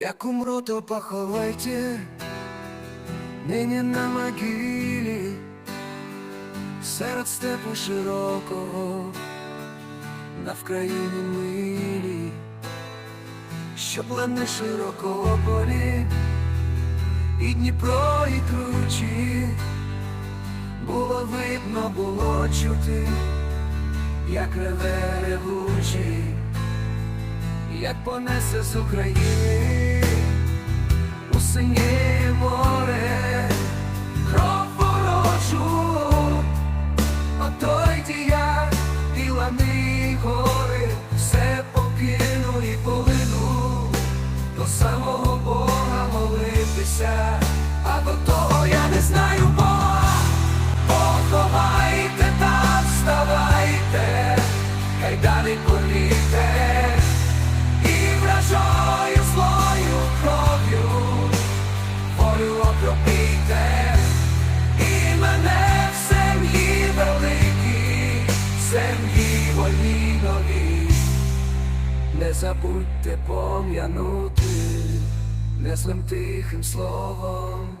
Як умру, то поховайте нині на могилі серед степу широкого на Вкраїні милі, щоб лани широкого полі і Дніпро, і кручі. Було видно, було чути, як реве ревучий як понесе з України синє море кров ворожу, отой я і лани окропіте, і мене в землі великій, вольній новій. Не забудьте пом'янути неслим тихим словом